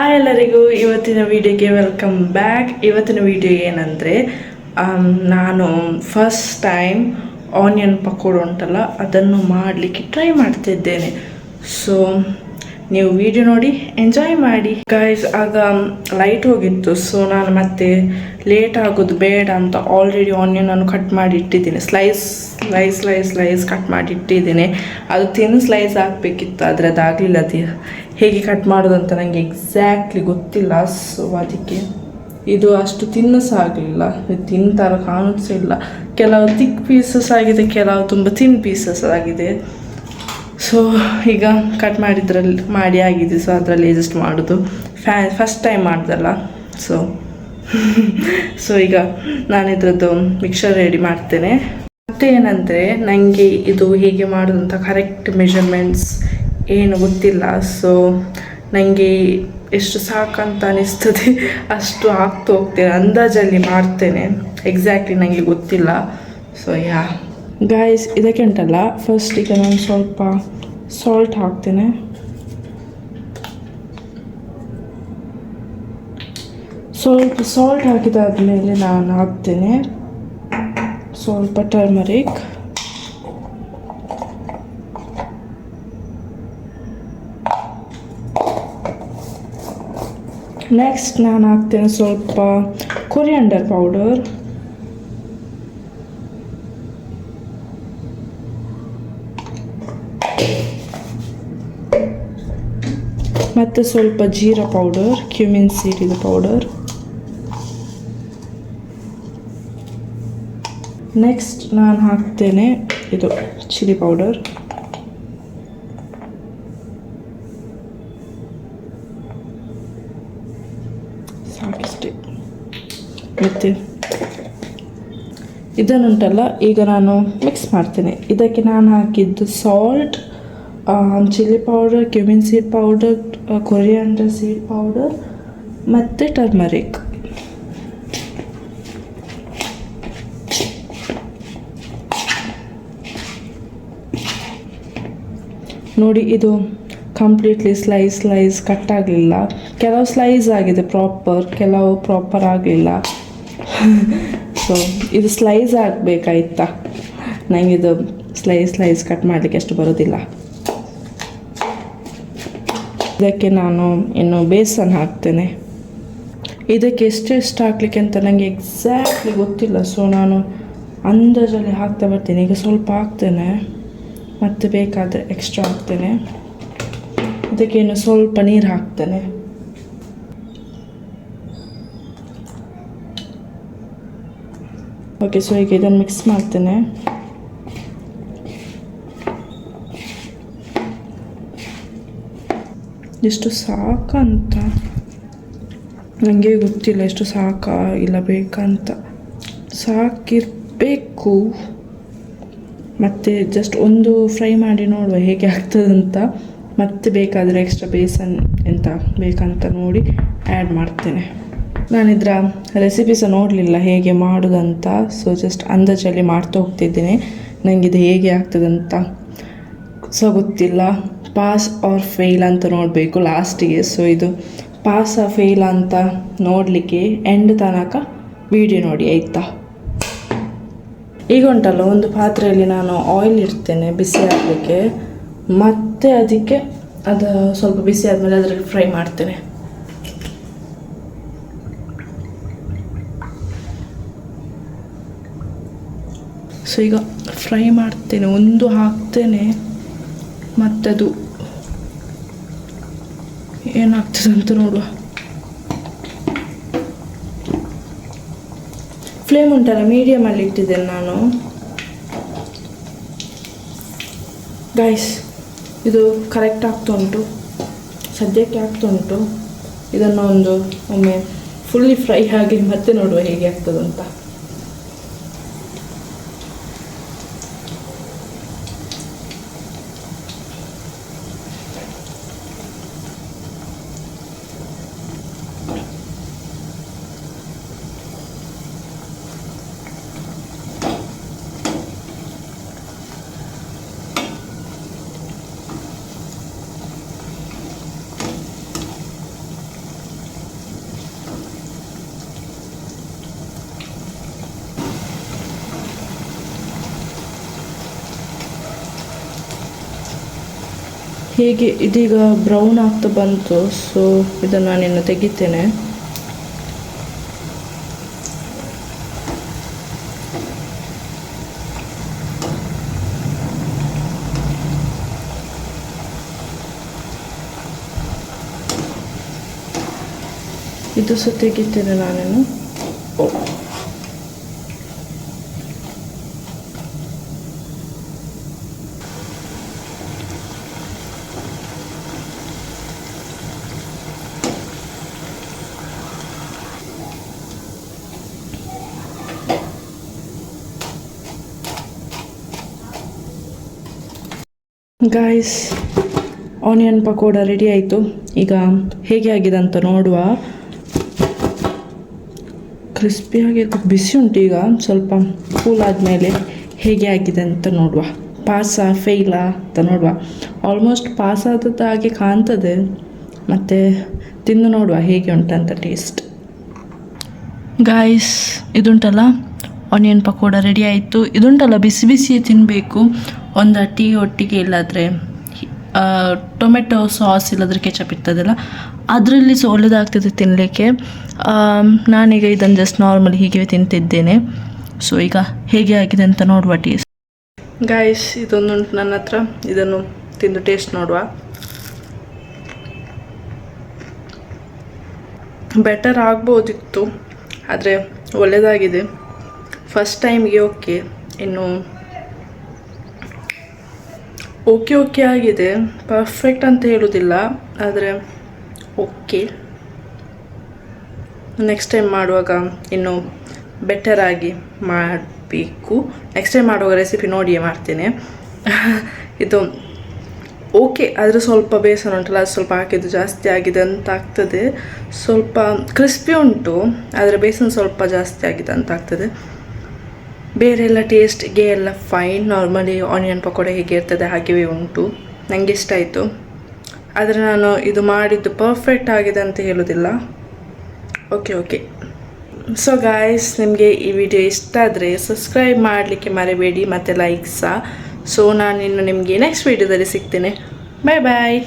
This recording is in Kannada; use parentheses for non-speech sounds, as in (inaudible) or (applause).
ಹಾಯ್ ಎಲ್ಲರಿಗೂ, ಇವತ್ತಿನ ವಿಡಿಯೋಗೆ ವೆಲ್ಕಮ್ ಬ್ಯಾಕ್ ಇವತ್ತಿನ ವಿಡಿಯೋ ಏನಂದರೆ ನಾನು ಫಸ್ಟ್ ಟೈಮ್ ಆನಿಯನ್ ಪಕೋಡ ಉಂಟಲ್ಲ, ಅದನ್ನು ಮಾಡಲಿಕ್ಕೆ ಟ್ರೈ ಮಾಡ್ತಿದ್ದೇನೆ. ಸೊ ನೀವು ವಿಡಿಯೋ ನೋಡಿ ಎಂಜಾಯ್ ಮಾಡಿ. ಗೈಸ್ ಆಗ ಲೈಟ್ ಹೋಗಿತ್ತು. ಸೊ ನಾನು ಮತ್ತೆ ಲೇಟ್ ಆಗೋದು ಬೇಡ ಅಂತ ಆಲ್ರೆಡಿ ಆನಿಯನ್ ಅನ್ನು ಕಟ್ ಮಾಡಿ ಇಟ್ಟಿದ್ದೀನಿ. Slice slice slice slice cut ಮಾಡಿ ಇಟ್ಟಿದ್ದೀನಿ. ಅದು ತಿನ್ ಸ್ಲೈಸ್ ಹಾಕಬೇಕಿತ್ತು ಆದರೆ ಅದಾಗಲಿಲ್ಲ ಅದು ಹೇಗೆ ಕಟ್ ಮಾಡೋದು ಅಂತ ನನಗೆ ಎಕ್ಸಾಕ್ಟ್ಲಿ ಗೊತ್ತಿಲ್ಲ. ಸೊ ಅದಕ್ಕೆ ಇದು ಅಷ್ಟು ತಿನ್ನು ಸಹ ಆಗಲಿಲ್ಲ ತಿನ್ ಥರ ಕಾಣಿಸಿಲ್ಲ ಕೆಲವು ತಿಕ್ ಪೀಸಸ್ ಆಗಿದೆ, ಕೆಲವು ತುಂಬ ತಿನ್ ಪೀಸಸ್ ಆಗಿದೆ. ಸೊ ಈಗ ಕಟ್ ಮಾಡಿದ್ರಲ್ಲಿ, ಮಾಡಿ ಆಗಿದೆ. ಸೊ ಅದರಲ್ಲಿ ಅಡ್ಜಸ್ಟ್ ಮಾಡೋದು. ಫ್ಯಾ ಫಸ್ಟ್ ಟೈಮ್ ಮಾಡ್ದಲ್ಲ. ಸೊ ಸೊ (laughs) ಈಗ ನಾನು ಇದ್ರದ್ದು ಮಿಕ್ಸರ್ ರೆಡಿ ಮಾಡ್ತೇನೆ. ಮತ್ತೆ ಏನಂದರೆ ನನಗೆ ಇದು ಹೇಗೆ ಮಾಡೋದು ಅಂತ ಕರೆಕ್ಟ್ ಮೆಷರ್ಮೆಂಟ್ಸ್ ಏನು ಗೊತ್ತಿಲ್ಲ. ಸೊ ನನಗೆ ಎಷ್ಟು ಸಾಕಂತ ಅನಿಸ್ತದೆ, (laughs) ಅಷ್ಟು ಆಗ್ತೋಗ್ತೇನೆ ಅಂದಾಜಲ್ಲಿ ಮಾಡ್ತೇನೆ. ಎಕ್ಸಾಕ್ಟ್ಲಿ ನನಗೆ ಗೊತ್ತಿಲ್ಲ. ಸೊ ಯಾ ಗಾಯ್ಸ್ ಇದಕ್ಕೆ ಉಂಟಲ್ಲ? ಫಸ್ಟ್ ಈಗ ನಾನು ಸ್ವಲ್ಪ ಸಾಲ್ಟ್ ಹಾಕ್ತೇನೆ. ಸ್ವಲ್ಪ ಸಾಲ್ಟ್ ಹಾಕಿದಾದಮೇಲೆ ನಾನು ಹಾಕ್ತೇನೆ. ಸ್ವಲ್ಪ ಟರ್ಮರಿಕ್ ನೆಕ್ಸ್ಟ್ ನಾನು ಹಾಕ್ತೇನೆ ಸ್ವಲ್ಪ ಕೊರಿಯಂಡರ್ ಪೌಡರ್ ಮತ್ತು ಸ್ವಲ್ಪ ಜೀರಾ ಪೌಡರ್ ಕ್ಯೂಮಿನ್ ಸೀಡಿದ ಪೌಡರ್ ನೆಕ್ಸ್ಟ್ ನಾನು ಹಾಕ್ತೇನೆ ಇದು ಚಿಲ್ಲಿ ಪೌಡರ್ ಸಾಕಿಷ್ಟೇ ಮತ್ತು ಇದನ್ನುಂಟಲ್ಲ, ಈಗ ನಾನು ಮಿಕ್ಸ್ ಮಾಡ್ತೇನೆ. ಇದಕ್ಕೆ ನಾನು ಹಾಕಿದ್ದು salt chilli powder cumin seed powder coriander seed powder ಮತ್ತು ಟರ್ಮರಿಕ್ ನೋಡಿ, ಇದು ಕಂಪ್ಲೀಟ್ಲಿ ಸ್ಲೈಸ್ ಸ್ಲೈಸ್ ಕಟ್ ಆಗಲಿಲ್ಲ. ಕೆಲವು ಸ್ಲೈಸ್ ಆಗಿದೆ ಪ್ರಾಪರ್ ಕೆಲವು ಪ್ರಾಪರ್ ಆಗಲಿಲ್ಲ. ಸೊ ಇದು ಸ್ಲೈಸ್ ಆಗಬೇಕಾಯ್ತಾ? ನನಗಿದು ಸ್ಲೈಸ್ ಸ್ಲೈಸ್ ಕಟ್ ಮಾಡಲಿಕ್ಕೆ ಅಷ್ಟು ಬರೋದಿಲ್ಲ. ಇದಕ್ಕೆ ನಾನು ಇನ್ನು ಬೇಸನ್ ಹಾಕ್ತೇನೆ. ಇದಕ್ಕೆ ಎಷ್ಟು ಎಷ್ಟು ಹಾಕ್ಲಿಕ್ಕೆ ಅಂತ ನನಗೆ ಎಕ್ಸಾಕ್ಟ್ಲಿ ಗೊತ್ತಿಲ್ಲ. ಸೊ ನಾನು ಅಂದಾಜಲ್ಲಿ ಹಾಕ್ತಾ ಬರ್ತೀನಿ. ಈಗ ಸ್ವಲ್ಪ ಹಾಕ್ತೇನೆ. ಮತ್ತು ಬೇಕಾದರೆ ಎಕ್ಸ್ಟ್ರಾ ಹಾಕ್ತೇನೆ. ಇದಕ್ಕೆ ಇನ್ನು ಸ್ವಲ್ಪ ನೀರು ಹಾಕ್ತೇನೆ. ಓಕೆ ಸೊ ಈಗ ಇದನ್ನು ಮಿಕ್ಸ್ ಮಾಡ್ತೇನೆ. ಎಷ್ಟು ಸಾಕಂತ. ನನಗೆ ಗೊತ್ತಿಲ್ಲ ಎಷ್ಟು ಸಾಕ ಇಲ್ಲ ಬೇಕಂತ. ಸಾಕಿರಬೇಕು. ಮತ್ತು ಜಸ್ಟ್ ಒಂದು ಫ್ರೈ ಮಾಡಿ ನೋಡುವ ಹೇಗೆ ಆಗ್ತದಂತ. ಮತ್ತೆ ಬೇಕಾದರೆ ಎಕ್ಸ್ಟ್ರಾ ಬೇಸನ್ ಎಂತ ಬೇಕಂತ ನೋಡಿ ಆ್ಯಡ್ ಮಾಡ್ತೇನೆ. ನಾನಿದ್ರ ರೆಸಿಪಿ ಸಹ ನೋಡಲಿಲ್ಲ ಹೇಗೆ ಮಾಡೋದಂತ. ಸೊ ಜಸ್ಟ್ ಅಂದಾಜಲ್ಲಿ ಮಾಡ್ತಾ ಹೋಗ್ತಿದ್ದೀನಿ. ನನಗಿದು ಹೇಗೆ ಆಗ್ತದಂತ. ಸೊ ಗೊತ್ತಿಲ್ಲ. ಪಾಸ್ ಆರ್ ಫೇಲ್ ಅಂತ ನೋಡಬೇಕು ಲಾಸ್ಟಿಗೆ ಸೊ ಇದು ಪಾಸ್ ಆ ಫೇಲ್ ಅಂತ ನೋಡಲಿಕ್ಕೆ ಎಂಡ್ ತನಕ ವಿಡಿಯೋ ನೋಡಿ, ಆಯಿತಾ? ಈಗ ಉಂಟಲ್ಲ ಒಂದು ಪಾತ್ರೆಯಲ್ಲಿ ನಾನು ಆಯಿಲ್ ಇಡ್ತೇನೆ ಬಿಸಿ ಆಗಲಿಕ್ಕೆ. ಮತ್ತೆ ಅದಕ್ಕೆ ಅದು ಸ್ವಲ್ಪ ಬಿಸಿ ಆದಮೇಲೆ ಅದರಲ್ಲಿ ಫ್ರೈ ಮಾಡ್ತೇನೆ. ಸೊ ಈಗ ಫ್ರೈ ಮಾಡ್ತೇನೆ. ಒಂದು ಹಾಕ್ತೇನೆ. ಮತ್ತದು ಅಂತ ನೋಡುವ. ಫ್ಲೇಮ್ ಉಂಟಲ್ಲ ಮೀಡಿಯಮಲ್ಲಿ ಇಟ್ಟಿದ್ದೇನೆ ನಾನು. ಗೈಸ್ ಇದು ಕರೆಕ್ಟ್ ಆಗ್ತಾ ಉಂಟು. ಸದ್ಯಕ್ಕೆ ಆಗ್ತಾ ಉಂಟು. ಇದನ್ನು ಒಂದು ಒಮ್ಮೆ ಫುಲ್ಲಿ ಫ್ರೈ ಆಗಿ ಮತ್ತೆ ನೋಡುವ ಹೇಗೆ ಆಗ್ತದಂತ ಹೇಗೆ ಇದೀಗ ಬ್ರೌನ್ ಆಗ್ತಾ ಬಂತು ಸೊ ಇದನ್ನು ನಾನಿನ್ನು ತೆಗಿತೇನೆ. ಇದು ಸಹ ತೆಗಿತೇನೆ ನಾನೇನು. ಗಾಯ್ಸ್ ಆನಿಯನ್ ಪಕೋಡ ರೆಡಿ ಆಯಿತು. ಈಗ ಹೇಗೆ ಆಗಿದೆ ಅಂತ ನೋಡುವ. ಕ್ರಿಸ್ಪಿಯಾಗಿ ಬಿಸಿ ಉಂಟು ಈಗ. ಸ್ವಲ್ಪ ಕೂಲ್ ಆದಮೇಲೆ ಹೇಗೆ ಆಗಿದೆ ಅಂತ ನೋಡುವ. ಪಾಸ ಫೇಲಾ ಅಂತ ನೋಡುವ. ಆಲ್ಮೋಸ್ಟ್ ಪಾಸ್ ಆದದ್ದು ಹಾಗೆ ಕಾಣ್ತದೆ. ಮತ್ತು ತಿಂದು ನೋಡುವ ಹೇಗೆ ಉಂಟಂತ ಟೇಸ್ಟ್ ಗಾಯ್ಸ್ ಇದುಂಟಲ್ಲ? ಆನಿಯನ್ ಪಕೋಡ ರೆಡಿ ಆಯಿತು. ಇದುಂಟಲ್ಲ ಬಿಸಿ ಬಿಸಿಯೇ ತಿನ್ನಬೇಕು ಒಂದು ಟೀ ಒಟ್ಟಿಗೆ ಇಲ್ಲಾದರೆ ಟೊಮೆಟೊ ಸಾಸ್ ಇಲ್ಲದ್ರೆ ಕೆಚಪ್ ಇರ್ತದಲ್ಲ, ಅದರಲ್ಲಿ ಸಹ ಒಳ್ಳೆದಾಗ್ತದೆ ತಿನ್ನಲಿಕ್ಕೆ ನಾನೀಗ ಇದನ್ನು ಜಸ್ಟ್ ನಾರ್ಮಲ್ ಹೀಗೆ ತಿಂತಿದ್ದೇನೆ. ಸೊ ಈಗ ಹೇಗೆ ಆಗಿದೆ ಅಂತ ನೋಡುವ ಟೇಸ್ಟ್ ಗಾಯ್ಸ್ ಇದೊಂದುಂಟು ನನ್ನ ಹತ್ರ. ಇದನ್ನು ತಿಂದು ಟೇಸ್ಟ್ ನೋಡುವ. ಬೆಟರ್ ಆಗ್ಬೋದಿತ್ತು, ಆದರೆ ಒಳ್ಳೆಯದಾಗಿದೆ ಫಸ್ಟ್ ಟೈಮ್ಗೆ ಓಕೆ ಇನ್ನು ಓಕೆ ಓಕೆ ಆಗಿದೆ. ಪರ್ಫೆಕ್ಟ್ ಅಂತ ಹೇಳೋದಿಲ್ಲ, ಆದರೆ ಓಕೆ ನೆಕ್ಸ್ಟ್ ಟೈಮ್ ಮಾಡುವಾಗ ಇನ್ನು ಬೆಟರ್ ಆಗಿ ಮಾಡಬೇಕು. ನೆಕ್ಸ್ಟ್ ಟೈಮ್ ಮಾಡುವಾಗ ರೆಸಿಪಿ ನೋಡಿಯೇ ಮಾಡ್ತೇನೆ. (laughs) ಇದು ಓಕೆ ಆದರೆ ಸ್ವಲ್ಪ ಬೇಸರ ಉಂಟಲ್ಲ ಅದು ಸ್ವಲ್ಪ ಹಾಕಿದ್ದು ಜಾಸ್ತಿ ಆಗಿದೆ ಅಂತ ಆಗ್ತದೆ. ಸ್ವಲ್ಪ ಕ್ರಿಸ್ಪಿ ಉಂಟು, ಆದರೆ ಬೇಸನ್ ಸ್ವಲ್ಪ ಜಾಸ್ತಿ ಆಗಿದೆ ಅಂತ ಆಗ್ತದೆ. ಬೇರೆ ಎಲ್ಲ ಟೇಸ್ಟ್ಗೆ ಎಲ್ಲ ಫೈನ್ ನಾರ್ಮಲಿ ಆನಿಯನ್ ಪಕೋಡ ಹೇಗೆ ಇರ್ತದೆ ಹಾಗೆಯೇ ಉಂಟು. ನನಗೆ ಇಷ್ಟ ಆಯಿತು. ಆದರೆ ನಾನು ಇದು ಮಾಡಿದ್ದು ಪರ್ಫೆಕ್ಟ್ ಆಗಿದೆ ಅಂತ ಹೇಳೋದಿಲ್ಲ. ಓಕೆ ಓಕೆ ಸೊ ಗಾಯ್ಸ್ ನಿಮಗೆ ಈ ವಿಡಿಯೋ ಇಷ್ಟ ಆದರೆ ಸಬ್ಸ್ಕ್ರೈಬ್ ಮಾಡಲಿಕ್ಕೆ ಮರಿಬೇಡಿ, ಮತ್ತು ಲೈಕ್ ಸಹ ಸೊ. ನಾನು ಇನ್ನು ನಿಮಗೆ ನೆಕ್ಸ್ಟ್ ವಿಡಿಯೋದಲ್ಲಿ ಸಿಗ್ತೇನೆ. ಬಾಯ್ ಬಾಯ್